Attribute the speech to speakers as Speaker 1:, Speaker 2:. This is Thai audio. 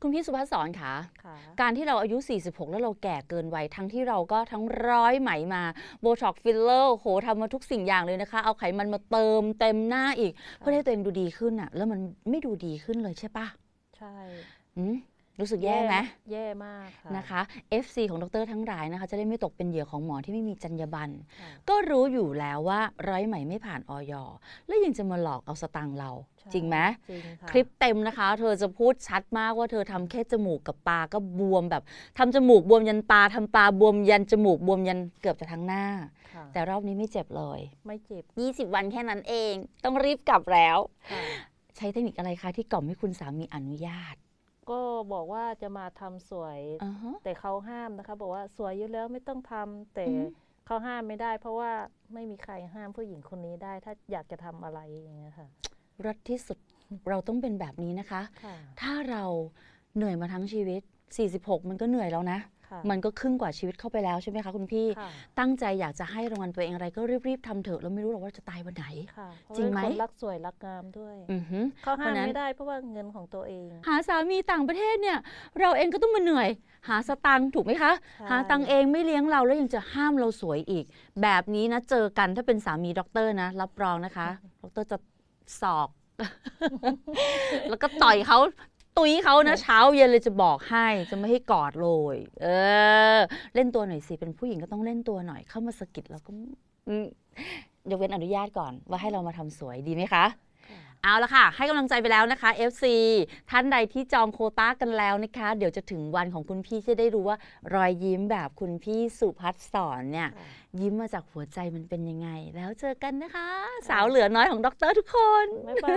Speaker 1: คุณพี่สุภัสสรค่ะ
Speaker 2: ค่ะ
Speaker 1: การที่เราอายุ 46 แล้วเราแก่เกินวัยทั้งที่เราก็ทั้งร้อยไหมมาโบท็อกฟิลเลอร์โหทำมาทุกสิ่งอย่างเลยนะคะ เอาไขมันมาเติมเต็มหน้าอีก เพื่อให้ตัวเองดูดีขึ้นอะแล้วมันไม่ดูดีขึ้นเลยใช่ปะ
Speaker 2: ใช่
Speaker 1: อืม รู้สึกแย่ไหม
Speaker 2: แย่มากค่ะ
Speaker 1: นะคะ FC ของดรทั้งหลายนะคะ จะได้ไม่ตกเป็นเหยื่อของหมอที่ไม่มีจรรยาบรรณ
Speaker 2: ค่ะ
Speaker 1: ก็รู้อยู่แล้วว่าร้อยไหมไม่ผ่านออยแล้วยังจะมาหลอกเอาสตังค์เรา
Speaker 2: ใช่
Speaker 1: จริงไหม
Speaker 2: จริงค่ะ
Speaker 1: คลิปเต็มนะคะ เธอจะพูดชัดมากว่าเธอทำแค่จมูกกับปากก็บวมแบบทำจมูกบวมยันตาทำตาบวมยันจมูกบวมยันเกือบจะทั้งหน้า
Speaker 2: ค่ะ
Speaker 1: แต่รอบนี้ไม่เจ็บเลย
Speaker 2: ไม่เจ็บ
Speaker 1: 20 วันแค่นั้นเอง ต้องรีบกลับแล้ว
Speaker 2: ค่ะ
Speaker 1: ใช้เทคนิคอะไรคะที่กล่อมให้คุณสามีอนุญาต
Speaker 2: ก็บอกว่าจะมาทำสวย
Speaker 1: อ่าฮะ
Speaker 2: แต่เขาห้ามนะคะ บอกว่าสวยอยู่แล้วไม่ต้องทำแต่
Speaker 1: อืม
Speaker 2: เขาห้ามไม่ได้ เพราะว่าไม่มีใครห้ามผู้หญิงคนนี้ได้ ถ้าอยากจะทำอะไรอย่างเงี้ยค่ะ
Speaker 1: รสที่สุดเราต้องเป็นแบบนี้นะคะ
Speaker 2: ค่ะ
Speaker 1: ถ้าเราเหนื่อยมาทั้งชีวิต 46 มันก็เหนื่อยแล้วนะ
Speaker 2: ค่ะ
Speaker 1: มันก็ครึ่งกว่าชีวิตเข้าไปแล้วใช่ไหมคะคุณพี่
Speaker 2: ค่ะ
Speaker 1: ตั้งใจอยากจะให้รางวัลตัวเองอะไรก็รีบๆทำเถอะเราไม่รู้หรอกว่าจะตายวันไหน
Speaker 2: ค่ะเพาะ
Speaker 1: จริงไหม
Speaker 2: เป็นคนรักสวยรักงามด้วย
Speaker 1: อือหือ
Speaker 2: เขาห้าม
Speaker 1: เพราะฉะนั้น
Speaker 2: ไม่ได้เพราะว่าเงินของตัวเอง
Speaker 1: หาสามีต่างประเทศเนี่ยเราเองก็ต้องมาเหนื่อย หาสตังค์ถูกไหมคะ
Speaker 2: ใช่
Speaker 1: หาตังค์เองไม่เลี้ยงเราแล้วยังจะห้ามเราสวยอีก แบบนี้นะเจอกันถ้าเป็นสามีด็อกเตอร์นะ รับรองนะคะด็อกเตอร์จะสอก แล้วก็ต่อยเขา ตุยเขานะเช้าเย็นเลยจะบอกให้จะไม่ให้กอดเลย เออ เล่นตัวหน่อยสิเป็นผู้หญิงก็ต้องเล่นตัวหน่อยเข้ามาสะกิดเราก็อืมยกเว้นอนุญาตก่อน ว่าให้เรามาทำสวยดีไหมคะ
Speaker 2: ค่ะ
Speaker 1: เอาละค่ะ ให้กำลังใจไปแล้วนะคะ FC ท่านใดที่จองโควต้ากันแล้วนะคะ เดี๋ยวจะถึงวันของคุณพี่จะได้รู้ว่ารอยยิ้มแบบคุณพี่สุพัฒน์สอนเนี่ย
Speaker 2: ค่ะ
Speaker 1: ยิ้มมาจากหัวใจมันเป็นยังไง แล้วเจอกันนะคะ สาวเหลือน้อยของด็อกเตอร์ทุกคน
Speaker 2: บ๊ายบาย